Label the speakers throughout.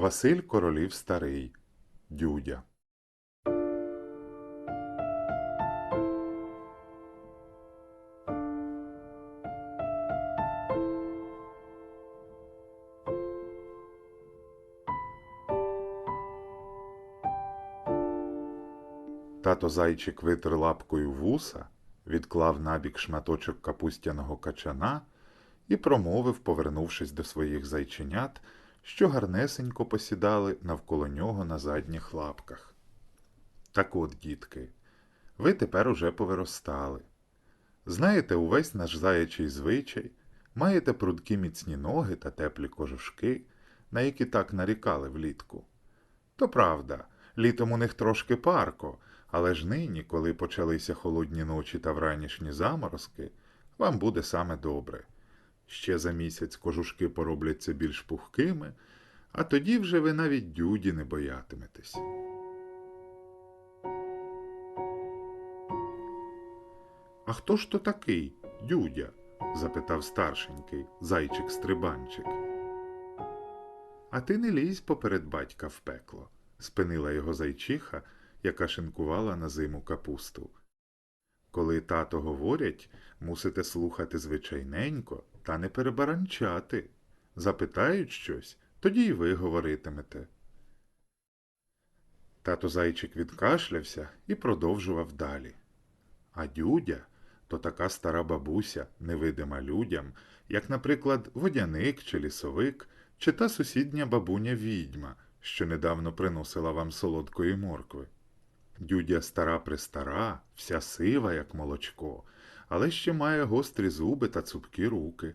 Speaker 1: Василь Королів Старий. Дюдя. Тато зайчик витер лапкою вуса, відклав набік шматочок капустяного качана і промовив, повернувшись до своїх зайченят, що гарнесенько посідали навколо нього на задніх лапках. Так от, дітки, ви тепер уже повиростали. Знаєте увесь наш заячий звичай, маєте прудкі міцні ноги та теплі кожушки, на які так нарікали влітку. То правда, літом у них трошки парко, але ж нині, коли почалися холодні ночі та вранішні заморозки, вам буде саме добре. Ще за місяць кожушки поробляться більш пухкими, а тоді вже ви навіть дюді не боятиметесь. А хто ж то такий, дюдя? запитав старшенький зайчик-стрибанчик. А ти не лізь поперед батька в пекло, спинила його зайчиха, яка шинкувала на зиму капусту. Коли тато говорять, мусите слухати звичайненько та не перебаранчати. Запитають щось, тоді й ви говоритимете. Тато зайчик відкашлявся і продовжував далі. А дюдя то така стара бабуся, невидима людям, як, наприклад, водяник чи лісовик, чи та сусідня бабуня відьма, що недавно приносила вам солодкої моркви. Дюдя стара престара, вся сива, як молочко, але ще має гострі зуби та цупкі руки.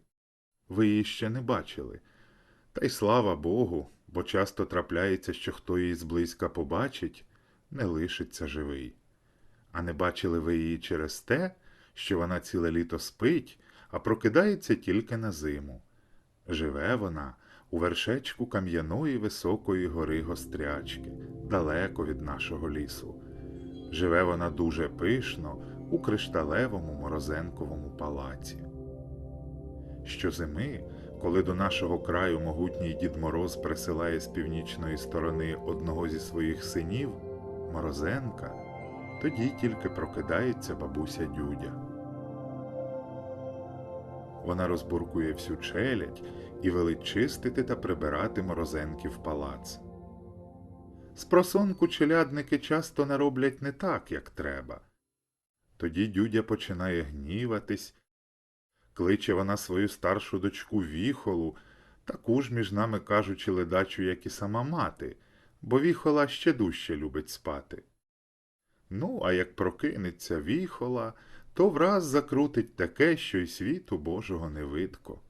Speaker 1: Ви її ще не бачили. Та й слава Богу, бо часто трапляється, що хто її зблизька побачить, не лишиться живий. А не бачили ви її через те, що вона ціле літо спить, а прокидається тільки на зиму. Живе вона у вершечку кам'яної високої гори гострячки, далеко від нашого лісу. Живе вона дуже пишно у кришталевому морозенковому палаці. Щозими, коли до нашого краю могутній Дід Мороз присилає з північної сторони одного зі своїх синів, Морозенка, тоді тільки прокидається бабуся Дюдя. Вона розбуркує всю челядь і велить чистити та прибирати морозенки в палац. Спросонку челядники часто не роблять не так, як треба. Тоді дюдя починає гніватись, кличе вона свою старшу дочку віхолу, таку ж, між нами кажучи, ледачу, як і сама мати, бо віхола ще дужче любить спати. Ну, а як прокинеться віхола, то враз закрутить таке, що й світу Божого не видко.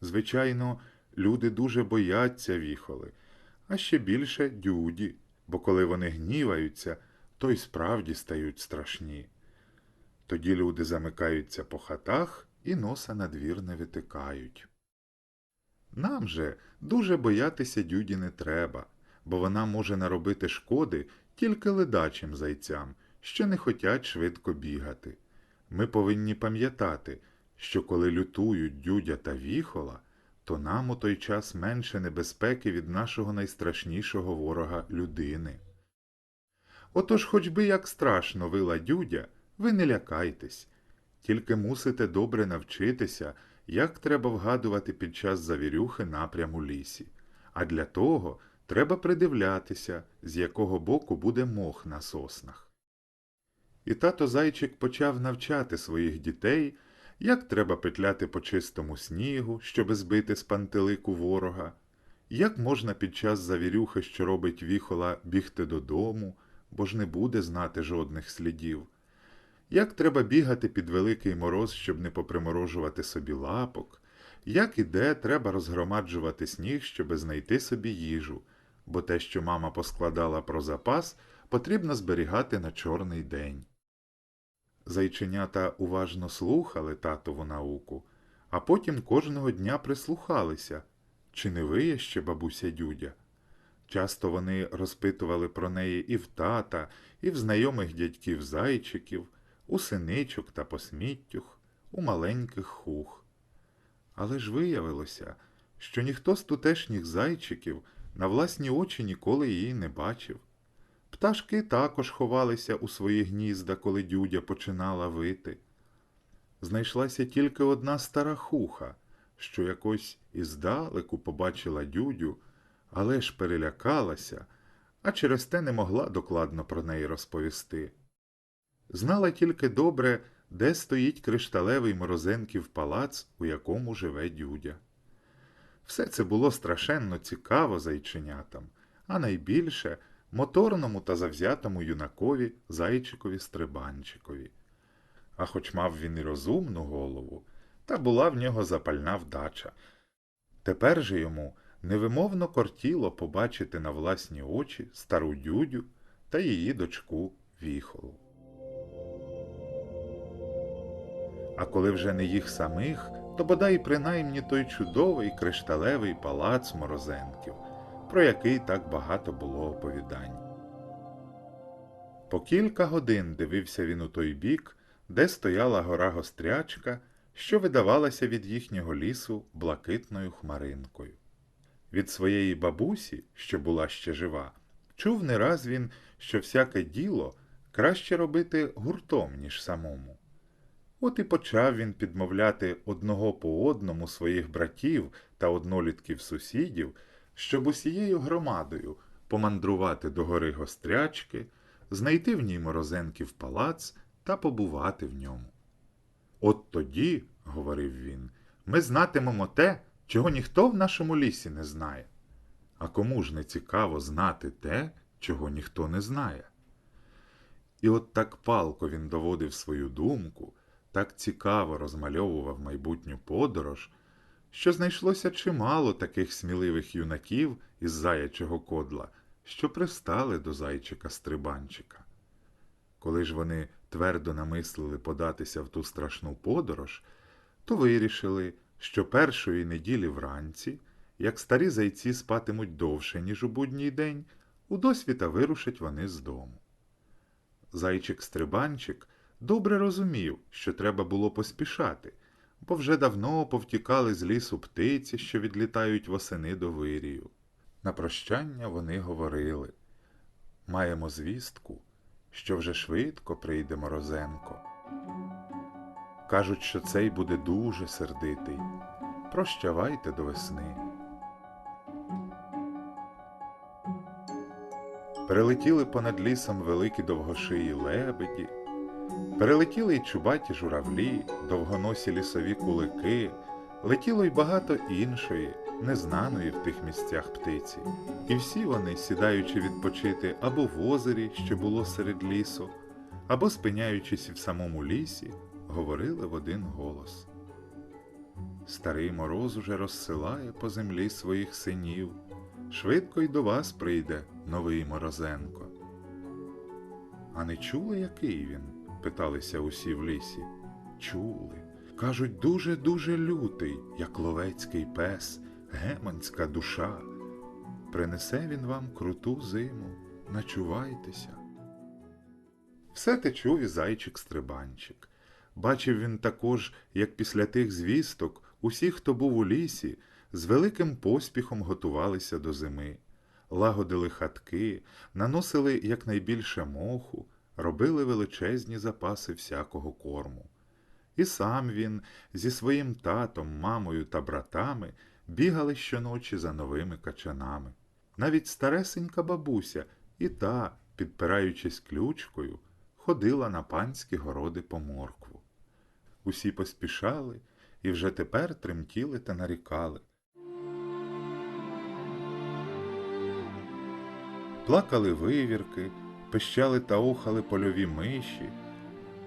Speaker 1: Звичайно, люди дуже бояться віхоли, а ще більше дюді, бо коли вони гніваються, то й справді стають страшні. Тоді люди замикаються по хатах і носа на двір не витикають. Нам же дуже боятися дюді не треба, бо вона може наробити шкоди тільки ледачим зайцям, що не хотять швидко бігати. Ми повинні пам'ятати, що коли лютують дюдя та віхола, то нам у той час менше небезпеки від нашого найстрашнішого ворога людини. Отож, хоч би як страшно вила дюдя, ви не лякайтесь, тільки мусите добре навчитися, як треба вгадувати під час завірюхи напрям у лісі, а для того треба придивлятися, з якого боку буде мох на соснах. І тато зайчик почав навчати своїх дітей, як треба петляти по чистому снігу, щоби збити з пантелику ворога, як можна під час завірюхи, що робить віхола, бігти додому, бо ж не буде знати жодних слідів, як треба бігати під великий мороз, щоб не поприморожувати собі лапок, як і де треба розгромаджувати сніг, щоби знайти собі їжу, бо те, що мама поскладала про запас, потрібно зберігати на чорний день. Зайченята уважно слухали татову науку, а потім кожного дня прислухалися, чи не виє ще бабуся дюдя. Часто вони розпитували про неї і в тата, і в знайомих дядьків зайчиків, у синичок та посміттюх, у маленьких хух. Але ж виявилося, що ніхто з тутешніх зайчиків на власні очі ніколи її не бачив. Пташки також ховалися у свої гнізда, коли дюдя починала вити. Знайшлася тільки одна стара хуха, що якось іздалеку побачила дюдю, але ж перелякалася, а через те не могла докладно про неї розповісти. Знала тільки добре, де стоїть кришталевий морозенків палац, у якому живе дюдя. Все це було страшенно цікаво зайченятам, а найбільше моторному та завзятому юнакові зайчикові стрибанчикові. А хоч мав він і розумну голову, та була в нього запальна вдача. Тепер же йому невимовно кортіло побачити на власні очі стару дюдю та її дочку віхолу. А коли вже не їх самих, то бодай принаймні той чудовий кришталевий палац морозенків, про який так багато було оповідань. По кілька годин дивився він у той бік, де стояла гора гострячка, що видавалася від їхнього лісу блакитною хмаринкою. Від своєї бабусі, що була ще жива, чув не раз він, що всяке діло краще робити гуртом, ніж самому. От і почав він підмовляти одного по одному своїх братів та однолітків сусідів, щоб усією громадою помандрувати до гори гострячки, знайти в ній морозенків палац та побувати в ньому. От тоді, говорив він, ми знатимемо те, чого ніхто в нашому лісі не знає. А кому ж не цікаво знати те, чого ніхто не знає? І от так палко він доводив свою думку, так цікаво розмальовував майбутню подорож, що знайшлося чимало таких сміливих юнаків із заячого кодла, що пристали до зайчика стрибанчика. Коли ж вони твердо намислили податися в ту страшну подорож, то вирішили, що першої неділі вранці, як старі зайці спатимуть довше, ніж у будній день, у досвіта вирушать вони з дому. Зайчик-стрибанчик добре розумів, що треба було поспішати, бо вже давно повтікали з лісу птиці, що відлітають восени до вирію. На прощання вони говорили маємо звістку, що вже швидко прийде Морозенко. Кажуть, що цей буде дуже сердитий. Прощавайте до весни. Перелетіли понад лісом великі довгошиї лебеді, перелетіли й чубаті журавлі, довгоносі лісові кулики, летіло й багато іншої, незнаної в тих місцях птиці. І всі вони, сідаючи відпочити або в озері, що було серед лісу, або спиняючись в самому лісі, говорили в один голос. Старий мороз уже розсилає по землі своїх синів. Швидко й до вас прийде новий Морозенко. А не чули, який він? Питалися усі в лісі. Чули. Кажуть, дуже-дуже лютий, як ловецький пес, геманська душа. Принесе він вам круту зиму, начувайтеся. Все те чув і зайчик-стрибанчик. Бачив він також, як після тих звісток усі, хто був у лісі, з великим поспіхом готувалися до зими, лагодили хатки, наносили якнайбільше моху, робили величезні запаси всякого корму. І сам він зі своїм татом, мамою та братами бігали щоночі за новими качанами. Навіть старесенька бабуся і та, підпираючись ключкою, ходила на панські городи по моркву. Усі поспішали і вже тепер тремтіли та нарікали. Плакали вивірки, пищали та охали польові миші,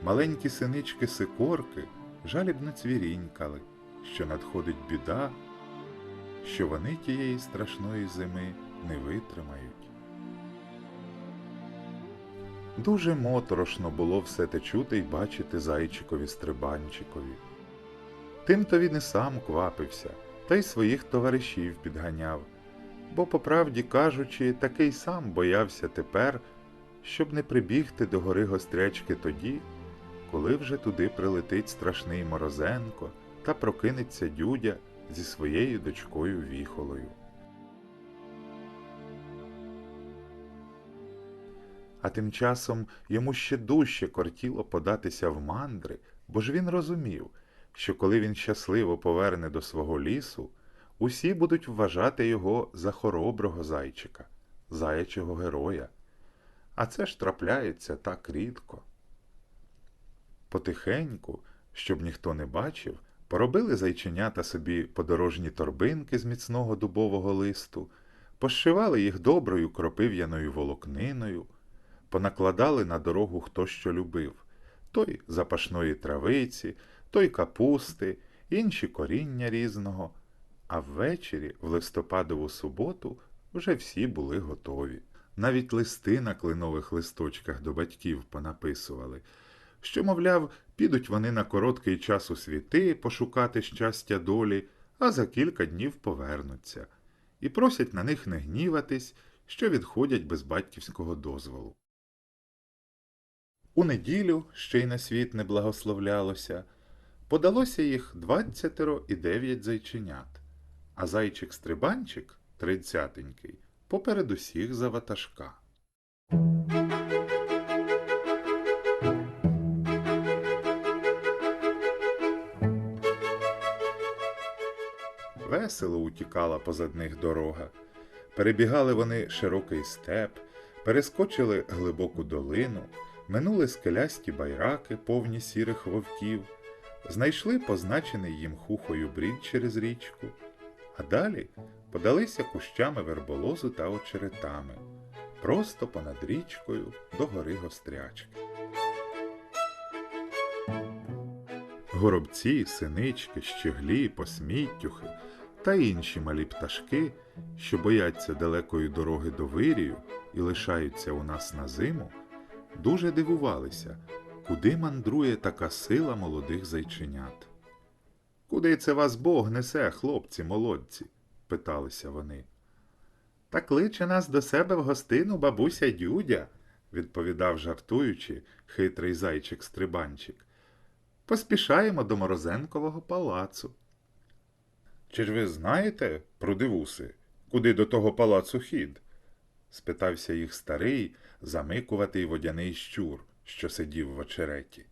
Speaker 1: маленькі синички сикорки жалібно цвірінькали, що надходить біда, що вони тієї страшної зими не витримають. Дуже моторошно було все те чути й бачити зайчикові стрибанчикові. Тим-то він і сам квапився, та й своїх товаришів підганяв, бо, по правді кажучи, такий сам боявся тепер, щоб не прибігти до гори гострячки тоді, коли вже туди прилетить страшний морозенко та прокинеться дюдя зі своєю дочкою віхолою. А тим часом йому ще дужче кортіло податися в мандри, бо ж він розумів, що коли він щасливо поверне до свого лісу, усі будуть вважати його за хороброго зайчика, заячого героя. А це ж трапляється так рідко. Потихеньку, щоб ніхто не бачив, поробили зайченята собі подорожні торбинки з міцного дубового листу, пошивали їх доброю кропив'яною волокниною, понакладали на дорогу хто що любив той запашної травиці, той капусти, інші коріння різного. А ввечері, в листопадову суботу, вже всі були готові. Навіть листи на клинових листочках до батьків понаписували, що, мовляв, підуть вони на короткий час у світи пошукати щастя долі, а за кілька днів повернуться, і просять на них не гніватись, що відходять без батьківського дозволу. У неділю, ще й на світ не благословлялося, подалося їх двадцятеро і дев'ять зайченят, а зайчик-стрибанчик, тридцятенький, поперед усіх за ватажка. Весело утікала позад них дорога. Перебігали вони широкий степ, перескочили глибоку долину, минули скелясті байраки, повні сірих вовків, знайшли позначений їм хухою брід через річку, а далі подалися кущами верболозу та очеретами, просто понад річкою до гори гострячки. Горобці, синички, щеглі, посміттюхи та інші малі пташки, що бояться далекої дороги до вирію і лишаються у нас на зиму, дуже дивувалися, куди мандрує така сила молодих зайченят. Куди це вас Бог несе, хлопці молодці? Питалися вони. Та кличе нас до себе в гостину бабуся Дюдя, відповідав жартуючи хитрий зайчик-стрибанчик. Поспішаємо до Морозенкового палацу. Чи ж ви знаєте, продивуси, куди до того палацу хід? спитався їх старий, замикуватий водяний щур, що сидів в очереті.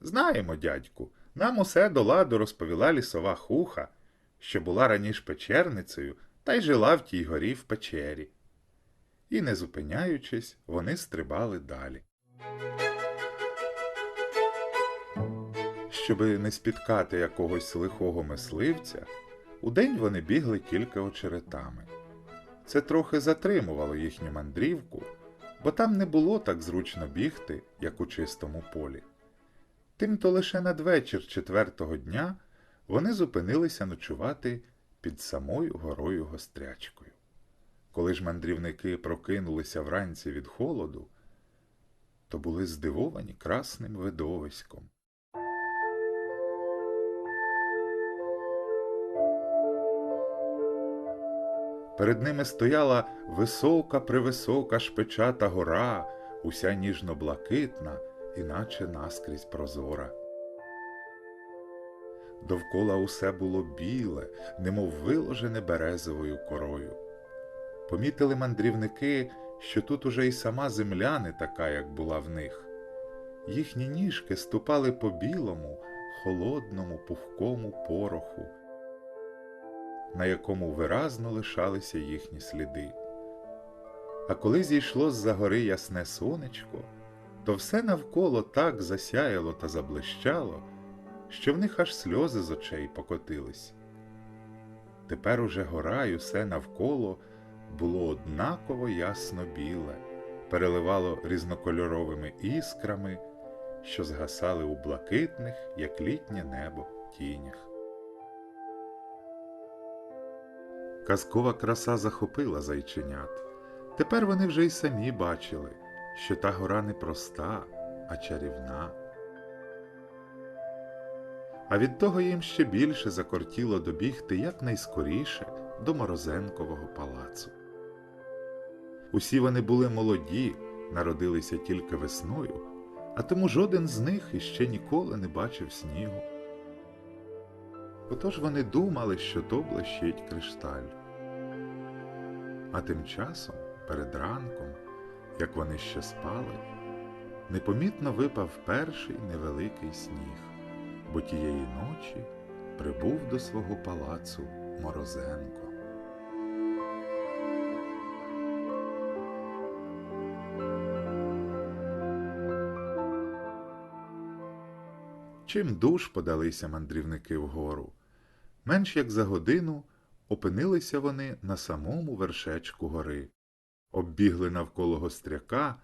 Speaker 1: Знаємо, дядьку, нам усе до ладу розповіла лісова хуха, що була раніше печерницею та й жила в тій горі в печері. І, не зупиняючись, вони стрибали далі. Щоби не спіткати якогось лихого мисливця, удень вони бігли тільки очеретами. Це трохи затримувало їхню мандрівку, бо там не було так зручно бігти, як у чистому полі. Тимто лише надвечір четвертого дня вони зупинилися ночувати під самою горою гострячкою. Коли ж мандрівники прокинулися вранці від холоду, то були здивовані красним видовиськом. Перед ними стояла висока превисока шпичата гора, уся ніжно-блакитна, іначе наскрізь прозора. Довкола усе було біле, немов виложене березовою корою. Помітили мандрівники, що тут уже й сама земля не така, як була в них. Їхні ніжки ступали по білому, холодному, пухкому пороху, на якому виразно лишалися їхні сліди. А коли зійшло з-за гори ясне сонечко, то все навколо так засяяло та заблищало, що в них аж сльози з очей покотились. Тепер уже гора й усе навколо було однаково ясно біле, переливало різнокольоровими іскрами, що згасали у блакитних, як літнє небо, тінях. Казкова краса захопила зайченят. Тепер вони вже й самі бачили, що та гора не проста, а чарівна. А від того їм ще більше закортіло добігти якнайскоріше до Морозенкового палацу. Усі вони були молоді, народилися тільки весною, а тому жоден з них іще ніколи не бачив снігу. Отож вони думали, що то блищить кришталь. А тим часом, перед ранком, як вони ще спали, непомітно випав перший невеликий сніг, бо тієї ночі прибув до свого палацу Морозенко. Чим душ подалися мандрівники вгору. Менш як за годину опинилися вони на самому вершечку гори, оббігли навколо гостряка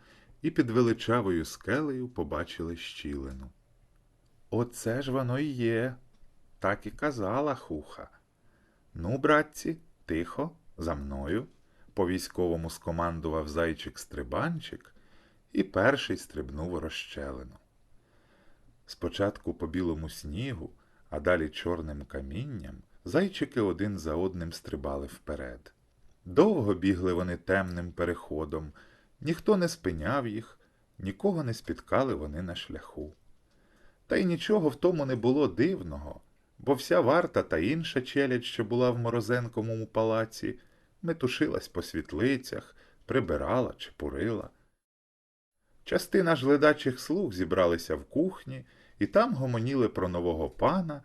Speaker 1: і під величавою скелею побачили щілину. Оце ж воно і є, так і казала хуха. Ну, братці, тихо, за мною. По військовому скомандував зайчик стрибанчик і перший стрибнув розщелину. Спочатку по білому снігу, а далі чорним камінням, зайчики один за одним стрибали вперед. Довго бігли вони темним переходом, ніхто не спиняв їх, нікого не спіткали вони на шляху. Та й нічого в тому не було дивного, бо вся варта та інша челядь, що була в Морозенковому палаці, метушилась по світлицях, прибирала чи пурила. Частина ж ледачих слуг зібралися в кухні і там гомоніли про нового пана,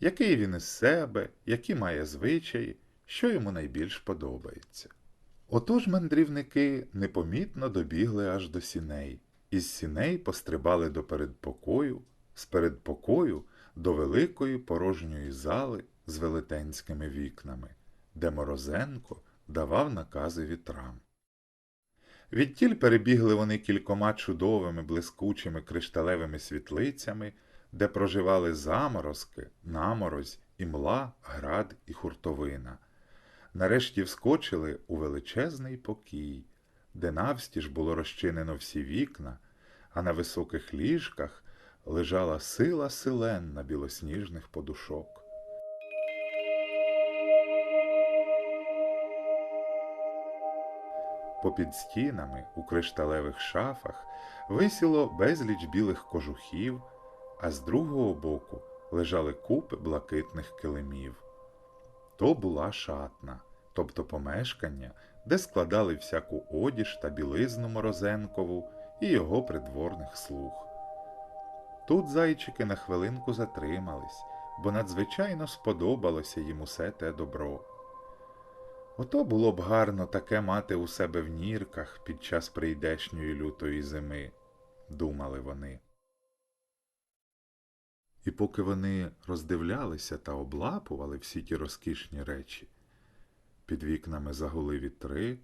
Speaker 1: який він із себе, які має звичаї, що йому найбільш подобається. Отож мандрівники непомітно добігли аж до сіней, із сіней пострибали до передпокою, з передпокою до великої порожньої зали з велетенськими вікнами, де Морозенко давав накази вітрам. Відтіль перебігли вони кількома чудовими блискучими кришталевими світлицями, де проживали заморозки, наморозь, імла, град і хуртовина. Нарешті вскочили у величезний покій, де навстіж було розчинено всі вікна, а на високих ліжках лежала сила силенна білосніжних подушок. Попід стінами у кришталевих шафах висіло безліч білих кожухів, а з другого боку лежали купи блакитних килимів. То була шатна, тобто помешкання, де складали всяку одіж та білизну Морозенкову і його придворних слуг. Тут зайчики на хвилинку затримались, бо надзвичайно сподобалося їм усе те добро. Ото було б гарно таке мати у себе в нірках під час прийдешньої лютої зими, думали вони. І поки вони роздивлялися та облапували всі ті розкішні речі, під вікнами загули вітри,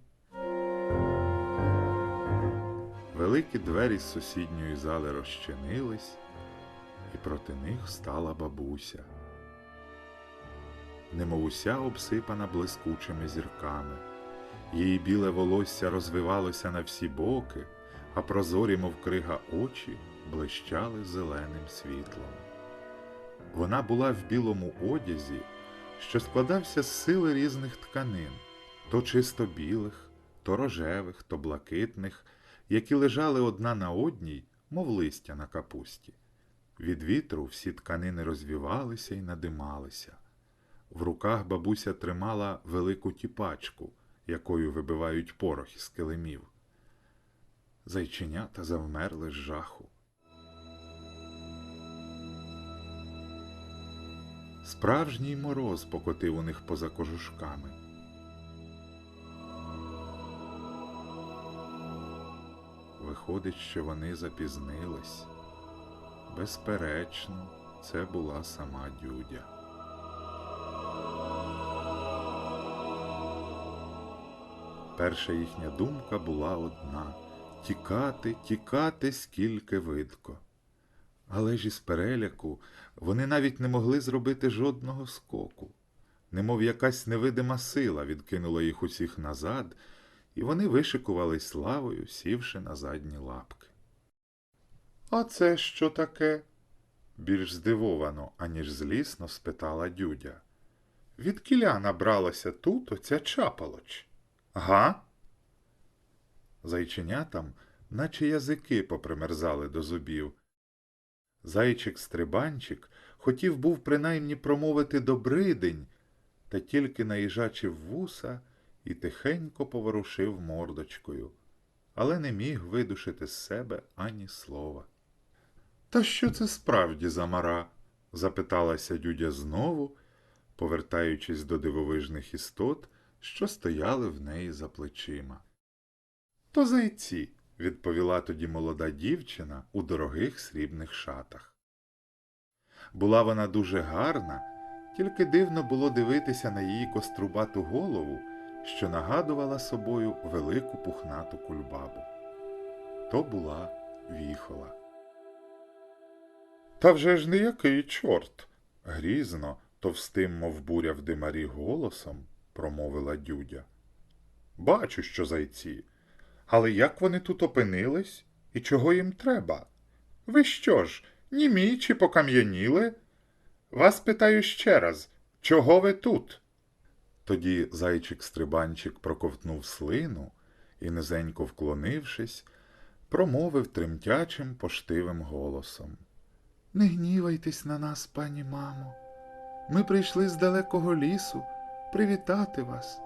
Speaker 1: великі двері з сусідньої зали розчинились, і проти них стала бабуся немов уся обсипана блискучими зірками. Її біле волосся розвивалося на всі боки, а прозорі, мов крига очі, блищали зеленим світлом. Вона була в білому одязі, що складався з сили різних тканин, то чисто білих, то рожевих, то блакитних, які лежали одна на одній, мов листя на капусті. Від вітру всі тканини розвівалися і надималися. В руках бабуся тримала велику тіпачку, якою вибивають порох із килимів. Зайченята завмерли з жаху. Справжній мороз покотив у них поза кожушками. Виходить, що вони запізнились. Безперечно, це була сама дюдя. Перша їхня думка була одна тікати, тікати, скільки видко. Але ж із переляку вони навіть не могли зробити жодного скоку, немов якась невидима сила відкинула їх усіх назад, і вони вишикувались славою, сівши на задні лапки. А це що таке? більш здивовано, аніж злісно спитала дюдя. Від кіля набралася тут оця чапалоч. Га? Зайченятам, наче язики попримерзали до зубів. Зайчик стрибанчик хотів був принаймні промовити добрий день, та тільки наїжачив вуса і тихенько поворушив мордочкою. але не міг видушити з себе ані слова. Та що це справді за мара? запиталася дюдя знову, повертаючись до дивовижних істот, що стояли в неї за плечима. То зайці, відповіла тоді молода дівчина у дорогих срібних шатах. Була вона дуже гарна, тільки дивно було дивитися на її кострубату голову, що нагадувала собою велику пухнату кульбабу. То була віхола. Та вже ж не який чорт. грізно, товстим, мов буря в димарі голосом промовила дюдя. Бачу, що зайці. Але як вони тут опинились і чого їм треба? Ви що ж, німі чи покам'яніли? Вас питаю ще раз, чого ви тут? Тоді зайчик-стрибанчик проковтнув слину і, низенько вклонившись, промовив тремтячим поштивим голосом. Не гнівайтесь на нас, пані мамо. Ми прийшли з далекого лісу привітати вас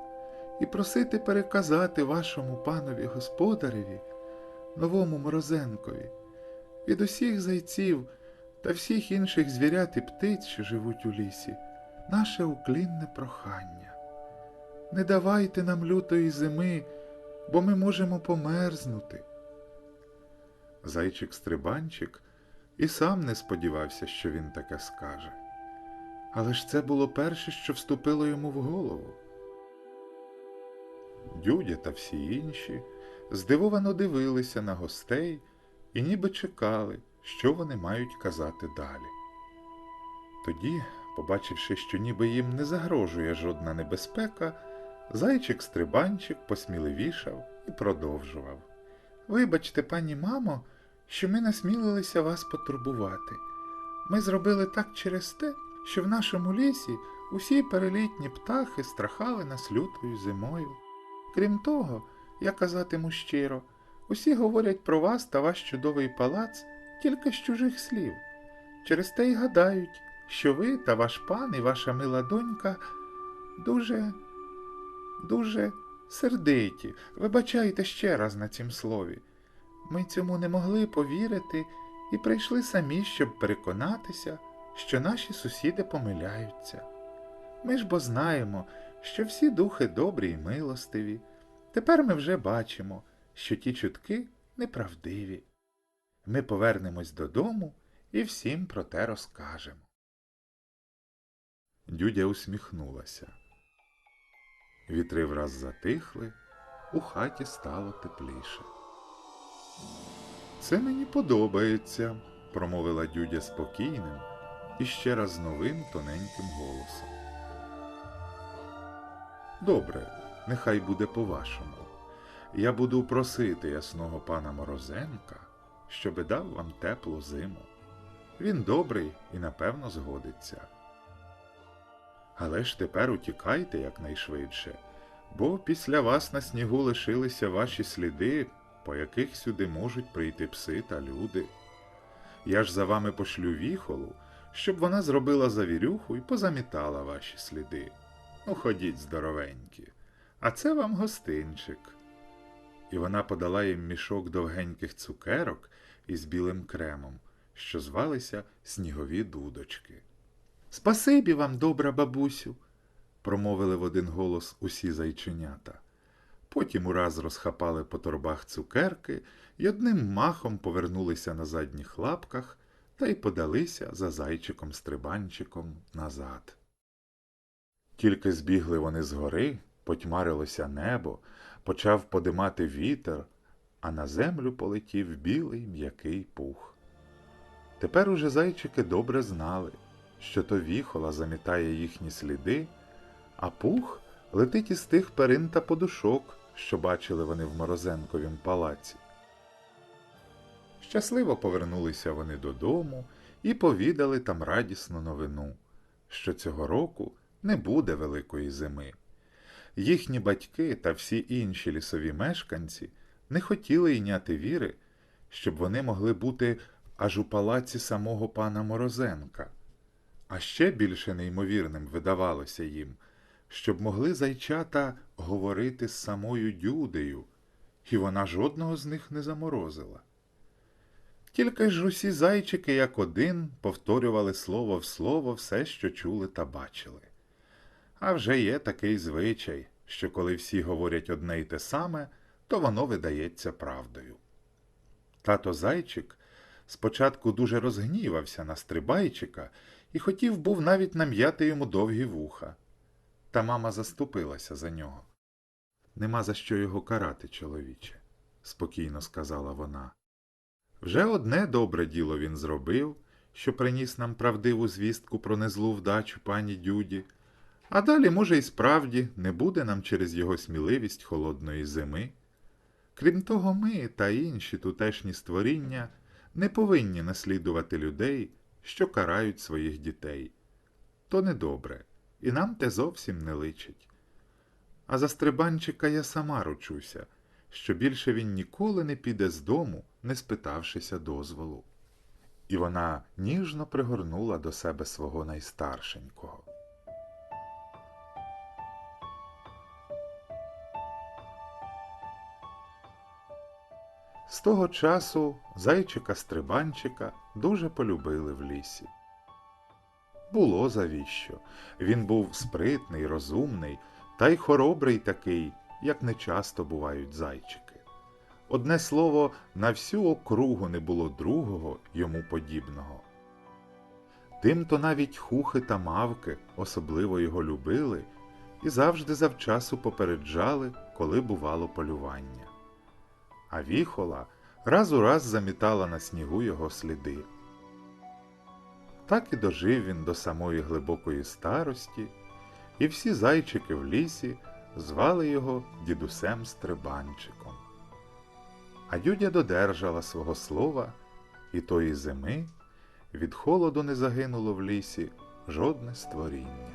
Speaker 1: і просити переказати вашому панові господареві, новому морозенкові, від усіх зайців та всіх інших звірят і птиць, що живуть у лісі, наше уклінне прохання. Не давайте нам лютої зими, бо ми можемо померзнути. Зайчик стрибанчик і сам не сподівався, що він таке скаже. Але ж це було перше, що вступило йому в голову. Дюдя та всі інші здивовано дивилися на гостей і ніби чекали, що вони мають казати далі. Тоді, побачивши, що ніби їм не загрожує жодна небезпека, зайчик стрибанчик посміливішав і продовжував. Вибачте, пані мамо, що ми насмілилися вас потурбувати. Ми зробили так через те, що в нашому лісі усі перелітні птахи страхали нас лютою зимою. Крім того, я казатиму щиро, усі говорять про вас та ваш чудовий палац тільки з чужих слів. Через те й гадають, що ви та ваш пан і ваша мила донька дуже, дуже сердиті. Вибачайте ще раз на цім слові. Ми цьому не могли повірити і прийшли самі, щоб переконатися, що наші сусіди помиляються. Ми ж бо знаємо, що всі духи добрі й милостиві. Тепер ми вже бачимо, що ті чутки неправдиві. Ми повернемось додому і всім про те розкажемо. Дюдя усміхнулася. Вітри враз затихли, у хаті стало тепліше. Це мені подобається, промовила дюдя спокійним і ще раз новим тоненьким голосом. Добре, нехай буде по-вашому. Я буду просити ясного пана Морозенка, щоби дав вам теплу зиму. Він добрий і напевно згодиться. Але ж тепер утікайте якнайшвидше, бо після вас на снігу лишилися ваші сліди, по яких сюди можуть прийти пси та люди. Я ж за вами пошлю віхолу, щоб вона зробила завірюху і позамітала ваші сліди. Ну, ходіть здоровенькі, а це вам гостинчик. І вона подала їм мішок довгеньких цукерок із білим кремом, що звалися снігові дудочки. Спасибі вам, добра бабусю, промовили в один голос усі зайченята. Потім ураз розхапали по торбах цукерки і одним махом повернулися на задніх лапках та й подалися за зайчиком-стрибанчиком назад. Тільки збігли вони згори, потьмарилося небо, почав подимати вітер, а на землю полетів білий м'який пух. Тепер уже зайчики добре знали, що то віхола замітає їхні сліди, а пух летить із тих перин та подушок, що бачили вони в Морозенковім палаці. Щасливо повернулися вони додому і повідали там радісну новину, що цього року не буде великої зими. Їхні батьки та всі інші лісові мешканці не хотіли йняти віри, щоб вони могли бути аж у палаці самого пана Морозенка. А ще більше неймовірним видавалося їм, щоб могли зайчата говорити з самою Дюдею і вона жодного з них не заморозила. Тільки ж усі зайчики, як один, повторювали слово в слово все, що чули та бачили. А вже є такий звичай, що коли всі говорять одне й те саме, то воно видається правдою. Тато зайчик спочатку дуже розгнівався на стрибайчика і хотів був навіть нам'яти йому довгі вуха. Та мама заступилася за нього. Нема за що його карати, чоловіче, спокійно сказала вона. Вже одне добре діло він зробив, що приніс нам правдиву звістку про незлу вдачу пані Дюді, а далі, може, і справді не буде нам через його сміливість холодної зими. Крім того, ми та інші тутешні створіння не повинні наслідувати людей, що карають своїх дітей. То недобре, і нам те зовсім не личить. А за стрибанчика я сама ручуся, що більше він ніколи не піде з дому, не спитавшися дозволу. І вона ніжно пригорнула до себе свого найстаршенького. З того часу зайчика стрибанчика дуже полюбили в лісі. Було завіщо. Він був спритний, розумний та й хоробрий такий, як не часто бувають зайчики. Одне слово, на всю округу не було другого йому подібного. Тимто навіть хухи та мавки особливо його любили і завжди завчасу попереджали, коли бувало полювання. А віхола раз у раз замітала на снігу його сліди. Так і дожив він до самої глибокої старості, і всі зайчики в лісі звали його дідусем Стрибанчиком. А Дюдя додержала свого слова, і тої зими від холоду не загинуло в лісі жодне створіння.